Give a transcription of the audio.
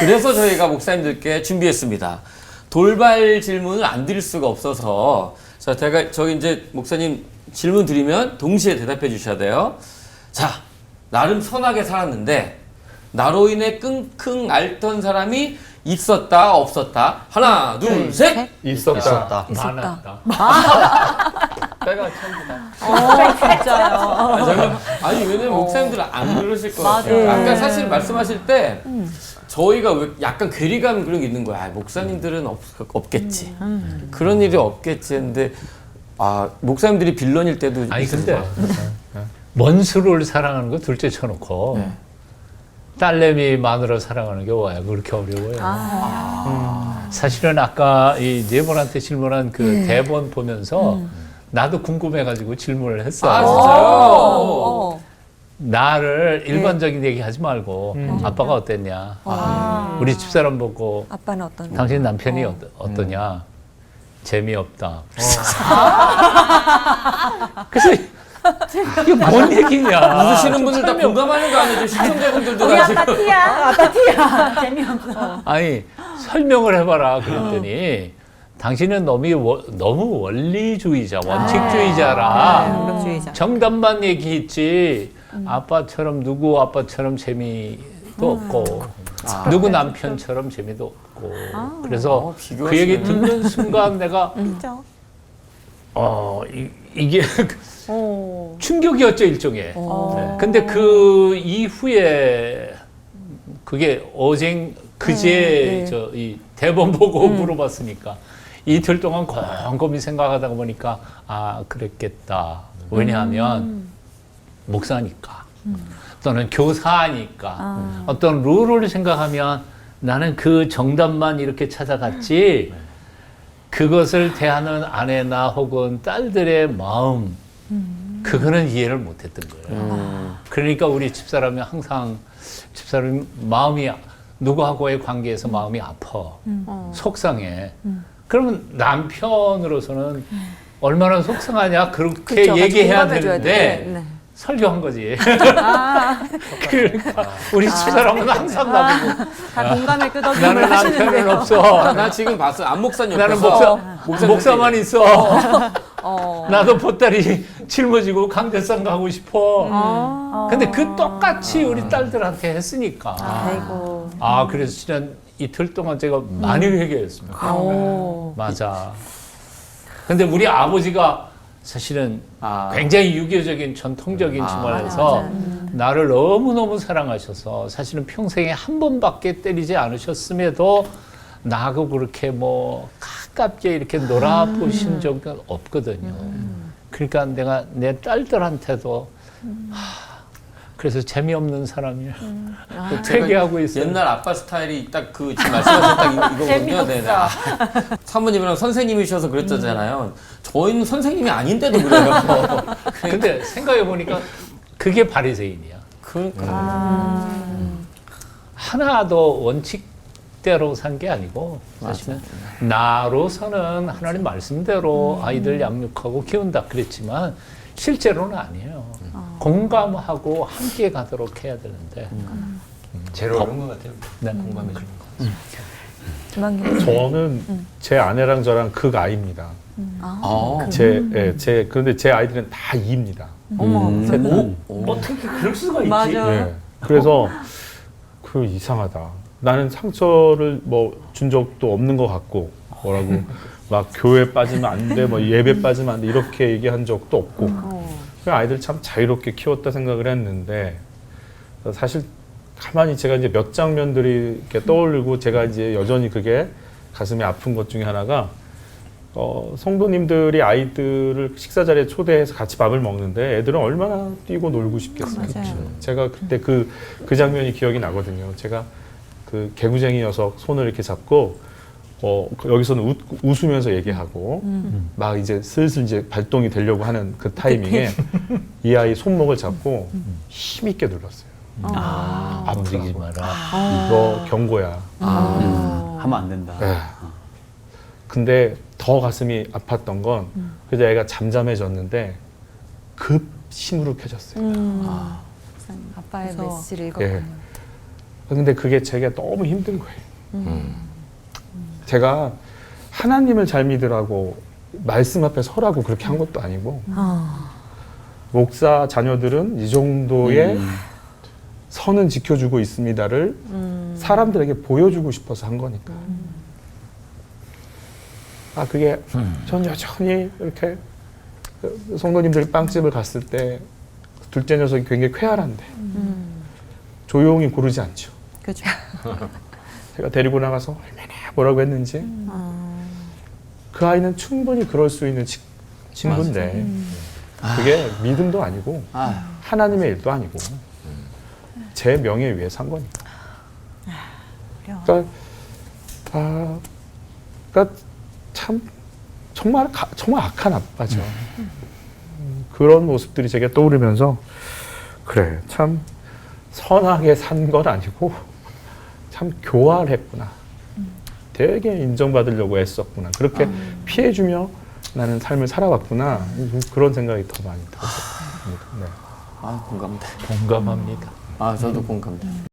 그래서 저희가 목사님들께 준비했습니다. 돌발 질문을 안 드릴 수가 없어서 자, 제가 저기 이제 목사님 질문 드리면 동시에 대답해 주셔야 돼요. 자, 나름 선하게 살았는데 나로 인해 끙끙 앓던 사람이 있었다 없었다. 하나, 둘, 셋. 있었다. 있었다. 많았다. 때가 천지다. 어, 진짜요. 아, 저는- 아니 왜냐면 목사님들은 안 그러실 것 같아요. 맞아요. 아까 사실 말씀하실 때 저희가 왜 약간 괴리감 그런 게 있는 거야. 아, 목사님들은 없, 없겠지. 그런 일이 없겠지 했는데 아 목사님들이 빌런일 때도 아니 있을 근데. 원수를 사랑하는 거 둘째 쳐놓고 네. 딸내미 마누라 사랑하는 게왜 그렇게 어려워요? 음. 사실은 아까 이 네 분한테 질문한 그 대본 보면서 나도 궁금해가지고 질문을 했어. 아요 진짜요? 어. 나를 일반적인 얘기 하지 말고 아빠가 어땠냐? 우리 집사람 보고 아빠는 어떤? 당신 남편이 어. 어떠냐? 재미없다. 그래서 이게 뭔 얘기냐? 웃으시는 분들 다 공감하는 거 아니죠? 시청자분들도 우리 다 아빠. 티야. 아빠 티야. 재미없어. 아니 설명을 해봐라 그랬더니 당신은 너무 워- 너무 원리주의자, 원칙주의자라 능력주의자. 정답만 얘기했지 아빠처럼 누구 아빠처럼 재미도 없고 누구 남편처럼 재미도 없고 그래서 어. 그 얘기 듣는 순간 내가 진짜. 어 이, 이게 오. 충격이었죠 일종의. 어. 네. 근데 그 이후에 그게 어제 그제 네. 저이 대본 보고 물어봤으니까 이틀 동안 곰곰이 생각하다 보니까 아 그랬겠다. 왜냐하면 목사니까 또는 교사니까 아. 어떤 룰을 생각하면 나는 그 정답만 이렇게 찾아갔지 그것을 대하는 아내나 혹은 딸들의 마음 그거는 이해를 못했던 거예요. 음. 그러니까 우리 집사람이 항상 집사람 마음이 누구하고의 관계에서 마음이 아파 속상해. 그러면 남편으로서는 얼마나 속상하냐 그렇게 그쵸, 얘기해야 되는데 돼. 네. 설교한 거지. 그러니까 우리 집사람은 항상 나보고 다 공감의 나는 끄덕임을 남편은 하시는데요. 없어. 나 지금 봤어. 안 목사님 나는 옆에서 목사 목사만 있어. 어. 나도 보따리 짊어지고 강대상 가고 싶어. 아. 근데 그 똑같이 우리 딸들한테 했으니까. 아이고. 아, 그래서 지난 이틀 동안 제가 많이 회개했습니다. 오. 맞아. 근데 우리 아버지가 사실은 아. 굉장히 유교적인 전통적인 아, 측면에서 맞아, 맞아. 나를 너무너무 사랑하셔서 사실은 평생에 한 번밖에 때리지 않으셨음에도 나하고 그렇게 뭐 가깝게 이렇게 놀아보신 적은 없거든요. 그러니까 내가 내 딸들한테도 하, 그래서 재미없는 사람이야. 제가 회개하고 있어요. 옛날 아빠 스타일이 딱 그 지금 말씀하신 딱 이- 이거거든요. 네, 네. 아, 사모님이랑 선생님이셔서 그랬잖아요. 저희는 선생님이 아닌데도 그래요. 근데 생각해 보니까 그게 바리새인이야. 그러니까. 하나도 원칙대로 산 게 아니고 사실은 나로서는 하나님 말씀대로 아이들 양육하고 키운다 그랬지만 실제로는 아니에요. 공감하고 함께 가도록 해야 되는데. 제일 어려운 것 같아요. 네. 공감해 주는 거. 김한길. 저는 제 아내랑 저랑 극아입니다. 어. 제, 예, 제 그런데 제 아이들은 다 이입니다. 어머. 오, 오. 어떻게 그럴 수가 있지? 맞아. 예. 그래서 그 이상하다. 나는 상처를 뭐 준 적도 없는 것 같고 뭐라고 막 교회 빠지면 안 돼, 뭐 예배 빠지면 안 돼 이렇게 얘기한 적도 없고 어. 그 아이들 참 자유롭게 키웠다 생각을 했는데 사실 가만히 제가 이제 몇 장면들이 이렇게 떠올리고 제가 이제 여전히 그게 가슴이 아픈 것 중에 하나가 어, 성도님들이 아이들을 식사 자리에 초대해서 같이 밥을 먹는데 애들은 얼마나 뛰고 놀고 싶겠어요. 제가 그때 그, 그 장면이 기억이 나거든요. 제가 그 개구쟁이 녀석 손을 이렇게 잡고 어, 그 여기서는 웃, 웃으면서 얘기하고 막 이제 슬슬 이제 발동이 되려고 하는 그 타이밍에 이 아이 손목을 잡고 힘 있게 눌렀어요. 아, 움직이지 마라. 이거 경고야. 음, 하면 안 된다. 예. 근데 더 가슴이 아팠던 건 그래서 애가 잠잠해졌는데 급 심으로 켜졌어요. 음. 아, 아빠의 메시지를 예. 읽었군요. 근데 그게 제게 너무 힘든 거예요. 제가 하나님을 잘 믿으라고 말씀 앞에 서라고 그렇게 한 것도 아니고 아. 목사 자녀들은 이 정도의 음. 선은 지켜주고 있습니다를 음. 사람들에게 보여주고 싶어서 한 거니까. 아 그게 전 여전히 이렇게 그 성도님들 빵집을 갔을 때 둘째 녀석이 굉장히 쾌활한데 음. 조용히 고르지 않죠. 그죠. 제가 데리고 나가서 얼마나 뭐라고 했는지 아. 그 아이는 충분히 그럴 수 있는 치- 친구인데 음. 그게 믿음도 아니고 아, 하나님의 일도 아니고 제 명예 위해 산 거니까. 그래요. 그러니까 아, 그러니까 참 정말 가- 정말 악한 아빠죠. 음, 그런 모습들이 제게 떠오르면서 그래 참 선하게 산 건 아니고 참 교활했구나. 되게 인정받으려고 애썼구나. 그렇게 피해주며 나는 삶을 살아왔구나. 그런 생각이 더 많이 들었습니다. 네. 아 공감돼. 공감합니다. 아 저도 공감돼.